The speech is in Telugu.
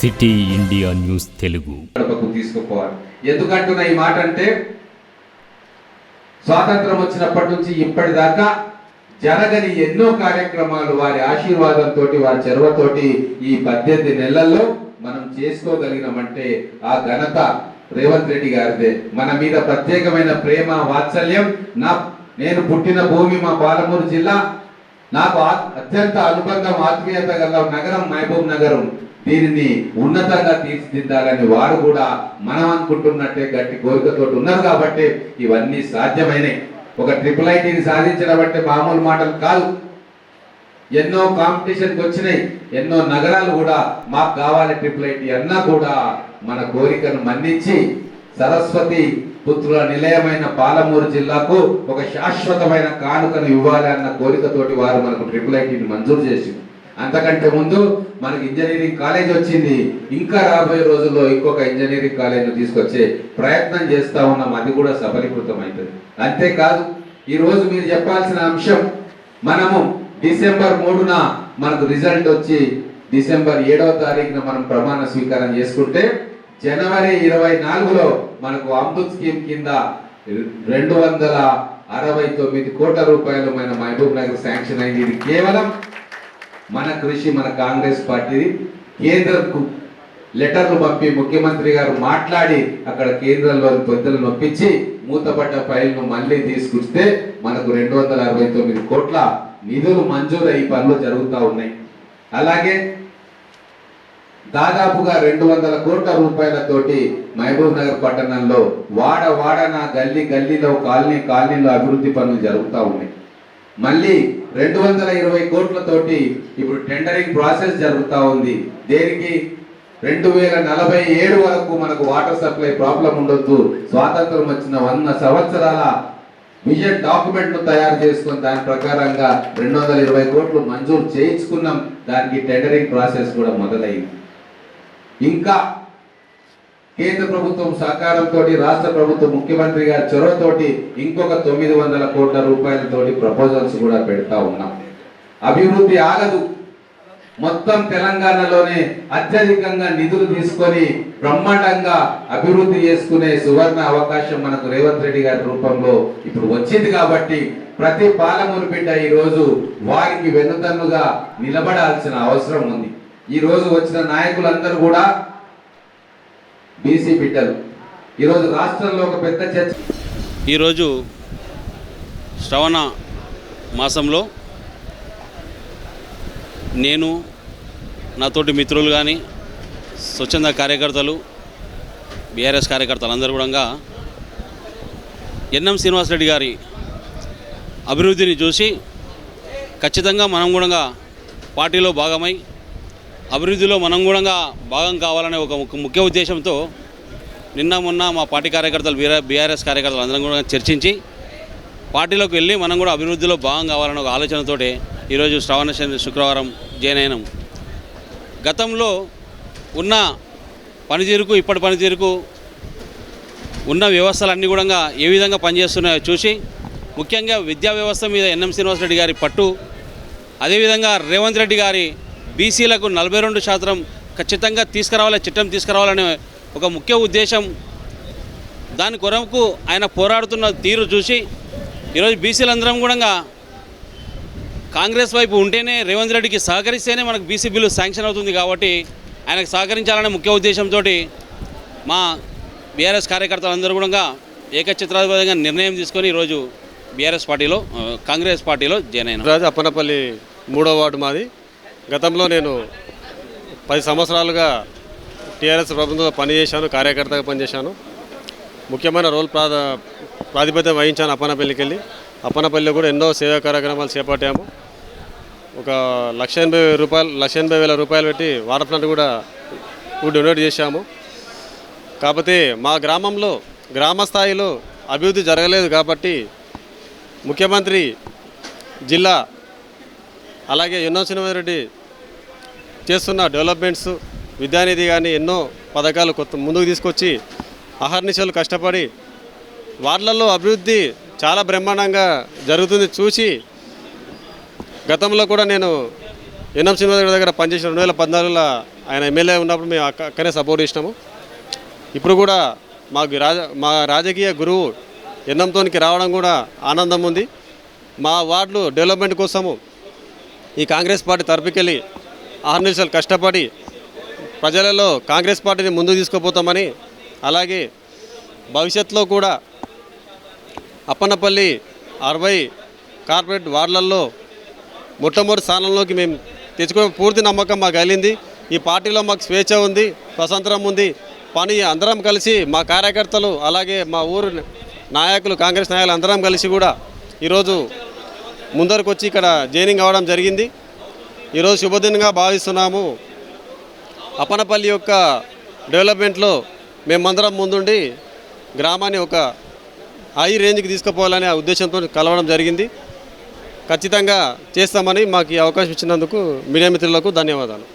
City India news Telugu. తీసుకుపోవాలి. ఎందుకంటున్న ఈ మాట అంటే స్వాతంత్రం వచ్చినప్పటి నుంచి ఇప్పటిదాకా జరగని ఎన్నో కార్యక్రమాలు వారి ఆశీర్వాదంతో వారి చెరువతోటి ఈ పద్దెనిమిది నెలల్లో మనం చేసుకోగలిగినామంటే ఆ ఘనత రేవంత్ రెడ్డి గారిదే. మన మీద ప్రత్యేకమైన ప్రేమ వాత్సల్యం నా నేను పుట్టిన భూమి మా పాలమూరు జిల్లా. నాకు అత్యంత అనుబంధం ఆత్మీయత గల నగరం మహబూబ్ నగరం. దీనిని ఉన్నతంగా తీర్చిదిద్దాలని వారు కూడా మనం అనుకుంటున్నట్టే గట్టి కోరికతో ఉన్నారు కాబట్టి ఇవన్నీ సాధ్యమైనవి ఒక ట్రిపుల్ ఐటీని సాధించడం అంటే మామూలు మాటలు కాదు. ఎన్నో కాంపిటీషన్కి వచ్చినాయి. ఎన్నో నగరాలు కూడా మాకు కావాలి ట్రిపుల్ ఐటీ అన్నా కూడా మన కోరికను మన్నించి సరస్వతి పుత్రుల నిలయమైన పాలమూరు జిల్లాకు ఒక శాశ్వతమైన కానుకను ఇవ్వాలి అన్న కోరికతోటి వారు మనకు ట్రిపుల్ ఐటీని మంజూరు చేసింది. అంతకంటే ముందు మనకి ఇంజనీరింగ్ కాలేజ్ వచ్చింది. ఇంకా రాబోయే రోజుల్లో ఇంకొక ఇంజనీరింగ్ కాలేజ్ తీసుకొచ్చే ప్రయత్నం చేస్తా ఉన్నాం. అది కూడా సఫలీకృతం అవుతుంది అంతేకాదు ఈరోజు మీరు చెప్పాల్సిన అంశం మనము డిసెంబర్ మూడున మనకు రిజల్ట్ వచ్చి డిసెంబర్ ఏడవ తారీఖున మనం ప్రమాణ స్వీకారం చేసుకుంటే జనవరి ఇరవై నాలుగులో మనకు అమృత్ స్కీమ్ కింద రెండు వందల అరవై తొమ్మిది కోట్ల రూపాయలు మన మహబూబ్ నగర్ శాంక్షన్ అయింది. ఇది కేవలం మన కృషి మన కాంగ్రెస్ పార్టీ కేంద్రకు లెటర్లు పంపి ముఖ్యమంత్రి గారు మాట్లాడి అక్కడ కేంద్రంలో పెద్దలు నొప్పించి మూతపడ్డ ఫైల్ను మళ్ళీ తీసుకొస్తే మనకు రెండు వందల అరవై తొమ్మిది కోట్ల నిధులు మంజూరు ఈ పనులు జరుగుతూ ఉన్నాయి. అలాగే దాదాపుగా రెండు వందల కోట్ల రూపాయలతోటి మహబూబ్ నగర్ పట్టణంలో వాడ వాడన గల్లీ గల్లీలో కాలనీ కాలనీలో అభివృద్ధి పనులు జరుగుతూ ఉన్నాయి. మళ్ళీ రెండు వందల ఇరవై కోట్లతోటి ఇప్పుడు టెండరింగ్ ప్రాసెస్ జరుగుతూ ఉంది. దేనికి? రెండు వేల నలభై ఏడు వరకు మనకు వాటర్ సప్లై ప్రాబ్లం ఉండొద్దు. స్వాతంత్రం వచ్చిన వంద సంవత్సరాల విజన్ డాక్యుమెంట్ను తయారు చేసుకుని దాని ప్రకారంగా రెండు వందల ఇరవై కోట్లు మంజూరు చేయించుకున్నాం. దానికి టెండరింగ్ ప్రాసెస్ కూడా మొదలైంది. ఇంకా కేంద్ర ప్రభుత్వం సహకారంతో రాష్ట్ర ప్రభుత్వం ముఖ్యమంత్రి గారి చొరవతోటి ఇంకొక తొమ్మిది వందల కోట్ల రూపాయలతోటి ప్రపోజల్స్ కూడా పెడతా ఉన్నాం. అభివృద్ధి ఆగదు. మొత్తం తెలంగాణలోనే అత్యధికంగా నిధులు తీసుకొని బ్రహ్మాండంగా అభివృద్ధి చేసుకునే సువర్ణ అవకాశం మనకు రేవంత్ రెడ్డి గారి రూపంలో ఇప్పుడు వచ్చింది కాబట్టి ప్రతి పాలమూరు బిడ్డ ఈ రోజు వారికి వెన్నుదన్నుగా నిలబడాల్సిన అవసరం ఉంది. ఈరోజు వచ్చిన నాయకులందరూ కూడా బీసీ బిడ్డలు. ఈరోజు రాష్ట్రంలో ఒక పెద్ద చర్చ. ఈరోజు శ్రవణ మాసంలో నేను నాతోటి మిత్రులు కానీ స్వచ్ఛంద కార్యకర్తలు బీఆర్ఎస్ కార్యకర్తలు అందరూ కూడా ఎన్ఎం శ్రీనివాసరెడ్డి గారి అభివృద్ధిని చూసి ఖచ్చితంగా మనం కూడా పార్టీలో భాగమై అభివృద్ధిలో మనం కూడా భాగం కావాలనే ఒక ముఖ్య- ముఖ్య ఉద్దేశంతో నిన్న మొన్న మా పార్టీ కార్యకర్తలు బీఆర్ఎస్ కార్యకర్తలు అందరం కూడా చర్చించి పార్టీలోకి వెళ్ళి మనం కూడా అభివృద్ధిలో భాగం కావాలనే ఒక ఆలోచనతోటి ఈరోజు శ్రవణ శని శుక్రవారం జయనయనం. గతంలో ఉన్న పనితీరుకు ఇప్పటి పనితీరుకు ఉన్న వ్యవస్థలన్నీ కూడా ఏ విధంగా పనిచేస్తున్నాయో చూసి ముఖ్యంగా విద్యా వ్యవస్థ మీద ఎన్ఎం శ్రీనివాసరెడ్డి గారి పట్టు అదేవిధంగా రేవంత్ రెడ్డి గారి బీసీలకు నలభై రెండు శాతం ఖచ్చితంగా తీసుకురావాలి చట్టం తీసుకురావాలనే ఒక ముఖ్య ఉద్దేశం. దాని కొరకు ఆయన పోరాడుతున్న తీరు చూసి ఈరోజు బీసీలందరం కూడా కాంగ్రెస్ వైపు ఉంటేనే రేవంత్ రెడ్డికి సహకరిస్తేనే మనకు బీసీ బిల్లు శాంక్షన్ అవుతుంది కాబట్టి ఆయనకు సహకరించాలనే ముఖ్య ఉద్దేశంతో మా బీఆర్ఎస్ కార్యకర్తలందరూ కూడా ఏకచిత్రాధిపతిగా నిర్ణయం తీసుకొని ఈరోజు బీఆర్ఎస్ పార్టీలో కాంగ్రెస్ పార్టీలో జాయిన్ అయినా రాజు అప్పనపల్లి మూడో వార్డు మాది. గతంలో నేను పది సంవత్సరాలుగా టీఆర్ఎస్ ప్రభుత్వంతో పనిచేశాను కార్యకర్తగా పనిచేశాను. ముఖ్యమైన రోల్ ప్రాధా ప్రాతిపత్యం వహించాను అప్పనపల్లికి వెళ్ళి అప్పనపల్లిలో కూడా ఎన్నో సేవా కార్యక్రమాలు చేపట్టాము. ఒక లక్ష ఎనభై రూపాయలు లక్ష ఎనభై వేల రూపాయలు పెట్టి వాటర్ ప్లాంట్ కూడా డొనేట్ చేశాము. కాకపోతే మా గ్రామంలో గ్రామ స్థాయిలో అభివృద్ధి జరగలేదు కాబట్టి ముఖ్యమంత్రి జిల్లా అలాగే ఎన్నో రెడ్డి చేస్తున్న డెవలప్మెంట్స్ విద్యానిధి కానీ ఎన్నో పథకాలు కొత్త ముందుకు తీసుకొచ్చి అహర్నిశలు కష్టపడి వార్డులలో అభివృద్ధి చాలా బ్రహ్మాండంగా జరుగుతుంది. చూసి గతంలో కూడా నేను ఎన్ఎం శ్రీనివాస దగ్గర పనిచేసిన రెండు వేల పద్నాలుగులో ఆయన ఎమ్మెల్యే ఉన్నప్పుడు మేము అక్క అక్కనే సపోర్ట్ చేసినాము. ఇప్పుడు కూడా మాకు రాజ మా రాజకీయ గురువు ఎన్నంతోనికి రావడం కూడా ఆనందం ఉంది. మా వార్డులు డెవలప్మెంట్ కోసము ఈ కాంగ్రెస్ పార్టీ తరపుకెళ్ళి ఆరు నిమిషాలు కష్టపడి ప్రజలలో కాంగ్రెస్ పార్టీని ముందుకు తీసుకుపోతామని అలాగే భవిష్యత్తులో కూడా అప్పన్నపల్లి అరవై కార్పొరేట్ వార్డులలో మొట్టమొదటి స్థానంలోకి మేము తెచ్చుకునే పూర్తి నమ్మకం మాకు కలిగింది. ఈ పార్టీలో మాకు స్వేచ్ఛ ఉంది స్వతంత్రం ఉంది. పని అందరం కలిసి మా కార్యకర్తలు అలాగే మా ఊరు నాయకులు కాంగ్రెస్ నాయకులు అందరం కలిసి కూడా ఈరోజు ముందరకు వచ్చి ఇక్కడ జైనింగ్ అవ్వడం జరిగింది. ఈరోజు శుభదినంగా భావిస్తున్నాము. అపనపల్లి యొక్క డెవలప్మెంట్లో మేమందరం ముందుండి గ్రామాన్ని ఒక హై రేంజ్కి తీసుకుపోవాలనే ఉద్దేశంతో కలవడం జరిగింది. ఖచ్చితంగా చేస్తామని మాకు ఈ అవకాశం ఇచ్చినందుకు మీడియా మిత్రులకు ధన్యవాదాలు.